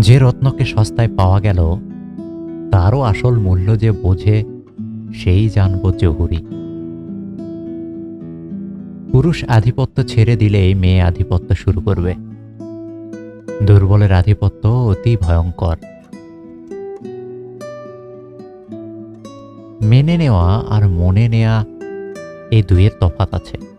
যে রত্নকে সস্তায় পাওয়া গেল, তারও আসল মূল্য যে বোঝে, সেই জানব জহুরি। পুরুষ আধিপত্য ছেড়ে দিলেই মেয়ে আধিপত্য শুরু করবে। দুর্বলের আধিপত্য অতি ভয়ঙ্কর। মেনে নেওয়া আর মনে নেয়া এই দুইয়ের তফাত আছে।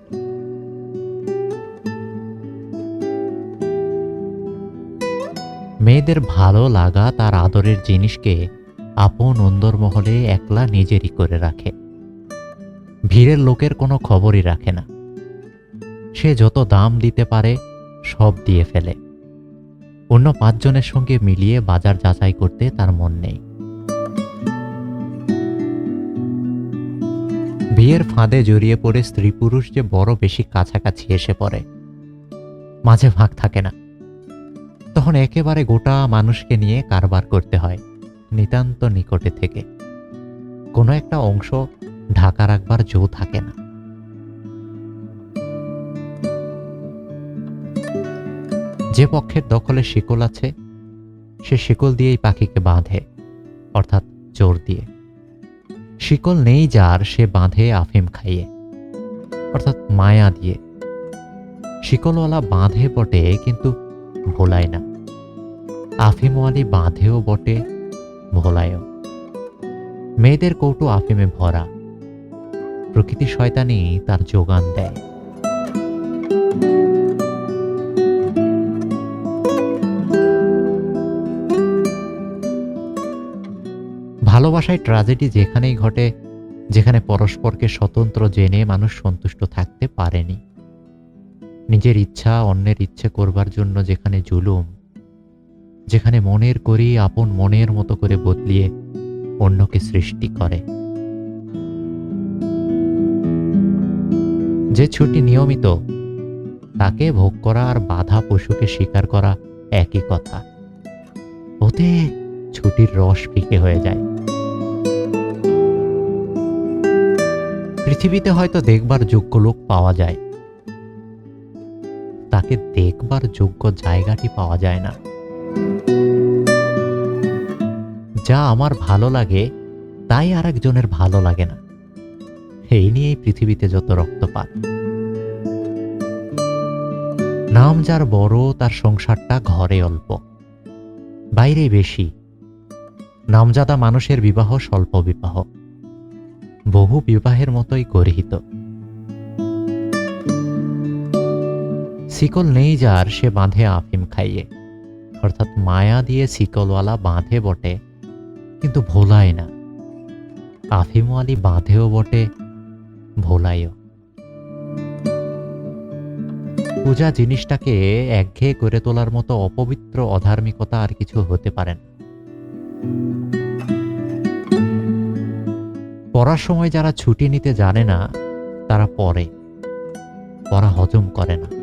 মেয়েদের ভালো লাগা তার আদরের জিনিসকে আপন অন্দরমহলে একলা নিজেরই করে রাখে। ভিড়ের লোকের কোনো খবরই রাখে না। সে যত দাম দিতে পারে, সব দিয়ে ফেলে। অন্য পাঁচজনের সঙ্গে মিলিয়ে বাজার যাচাই করতে তার মন নেই। বিয়ের ফাঁদে জড়িয়ে পড়ে স্ত্রী পুরুষ যে বড় বেশি কাছাকাছি এসে পড়ে। মাঝে ভাগ থাকে না। তখন একেবারে গোটা মানুষকে নিয়ে কারবার করতে হয়, নিতান্ত নিকটে থেকে। কোনো একটা অংশ ঢাকা রাখবার জো থাকে না। যে পক্ষের দখলে শিকল আছে, সে শিকল দিয়েই পাখিকে বাঁধে, অর্থাৎ জোর দিয়ে। শিকল নেই যার, সে বাঁধে আফিম খাইয়ে, অর্থাৎ মায়া দিয়ে। শিকলওয়ালা বাঁধে বটে, কিন্তু ভোলায় না। আফিমওয়ালি বাঁধেও বটে ভোলায়ও মেয়েদের কৌটো আফিমে ভরা। প্রকৃতি শয়তানি তার যোগান দেয়। ভালোবাসায় ট্র্যাজেডি যেখানেই ঘটে, যেখানে পরস্পরকে স্বতন্ত্র জেনে মানুষ সন্তুষ্ট থাকতে পারেনি। নিজের ইচ্ছা অন্যের ইচ্ছে করবার জন্য যেখানে জুলুম যেখানে মনের করি আপন মনের মতো করে বদলিয়ে অন্যকে সৃষ্টি করে। যে ছুটি নিয়মিত, তাকে ভোগ করা আর বাধা পশুকে স্বীকার করা একই কথা। ওতে ছুটির রস ফিকে হয়ে যায়। পৃথিবীতে হয়তো দেখবার যোগ্য লোক পাওয়া যায়। তাকে দেখবার যোগ্য জায়গাটি পাওয়া যায় না। যা আমার ভালো লাগে, তাই আর একজনের ভালো লাগে না। এই নিয়েই পৃথিবীতে যত রক্তপাত। নাম যার বড়, তার সংসারটা ঘরে অল্প। বাইরে বেশি। নামজাদা মানুষের বিবাহ স্বল্প বিবাহ। বহু বিবাহের মতোই গর্হিত। শিকল নেই যার, সে বাঁধে আফিম খাইয়ে। অর্থাৎ মায়া দিয়ে শিকলওয়ালা বাঁধে বটে। কিন্তু ভোলায় না। আফিমওয়ালি বাঁধেও বটে, ভোলায়ও। পূজা জিনিসটাকে একঘেয়ে করে তোলার মতো অপবিত্র অধার্মিকতা আর কিছু হতে পারে না। পড়ার সময় যারা ছুটি নিতে জানে না, তারা পড়ে, পড়া হজম করে না।